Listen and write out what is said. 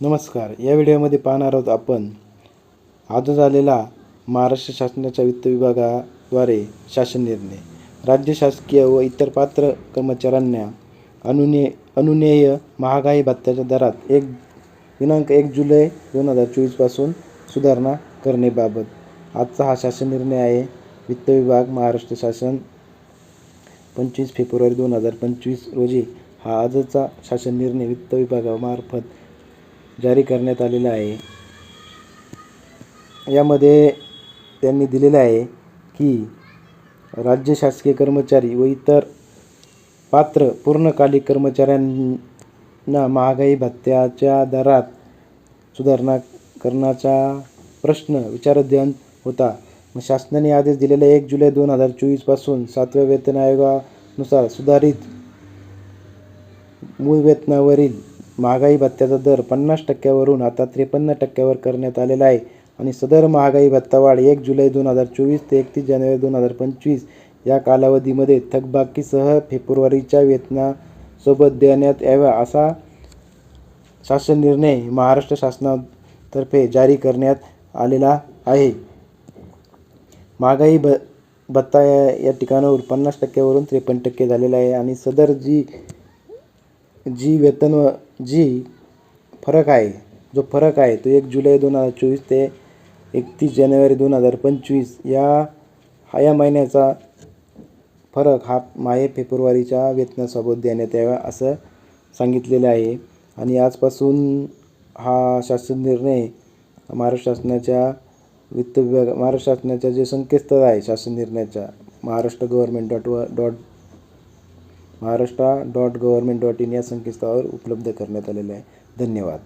नमस्कार. या व्हिडिओमध्ये पाहणार आहोत आपण आज झालेला महाराष्ट्र शासनाच्या वित्त विभागाद्वारे शासन निर्णय. राज्य शासकीय व इतर पात्र कर्मचाऱ्यांना अनुने अनुनेय महागाई भत्त्याच्या दरात एक दिनांक एक जुलै दोन हजार चोवीसपासून सुधारणा करणेबाबत आजचा हा शासन निर्णय आहे. वित्त विभाग महाराष्ट्र शासन पंचवीस फेब्रुवारी दोन हजार पंचवीस रोजी हा आजचा शासन निर्णय वित्त विभागामार्फत जारी करण्यात आलेला आहे. यामध्ये त्यांनी दिलेलं आहे की राज्य शासकीय कर्मचारी व इतर पात्र पूर्णकालिक कर्मचाऱ्यांना महागाई भत्त्याच्या दरात सुधारणा करण्याचा प्रश्न विचाराधीन होता. मग शासनाने आदेश दिलेला एक जुलै दोन हजार चोवीसपासून सातव्या वेतन आयोगानुसार सुधारित मूळ वेतनावरील महागाई भत्त्याचा दर पन्नास टक्क्यावरून आता त्रेपन्न टक्क्यावर करण्यात आलेला आहे. आणि सदर महागाई भत्ता वाढ एक जुलै दोन हजार चोवीस ते एकतीस जानेवारी दोन हजार पंचवीस या कालावधीमध्ये थकबाकीसह फेब्रुवारीच्या वेतनासोबत देण्यात यावा असा शासन निर्णय महाराष्ट्र शासनातर्फे जारी करण्यात आलेला आहे. महागाई भ भत्ता या या ठिकाणावर पन्नास टक्क्यावरून त्रेपन्न टक्के झालेला आहे. आणि सदर जी जी वेतन व जी फरक आहे जो फरक आहे तो एक जुलै दोन हजार चोवीस ते एकतीस जानेवारी दोन हजार पंचवीस या हा या महिन्याचा फरक हा माहे फेब्रुवारीच्या वेतनासोबत देण्यात यावा असं सांगितलेलं आहे. आणि आजपासून हा शासन निर्णय महाराष्ट्र शासनाच्या वित्त विभाग महाराष्ट्र शासनाच्या जे संकेतस्थळ आहे शासन निर्णयाच्या महाराष्ट्र गव्हर्मेंट डॉट व dot Maharashtra dot government dot in या संकेतस्थळावर उपलब्ध करण्यात आलेलं आहे. धन्यवाद.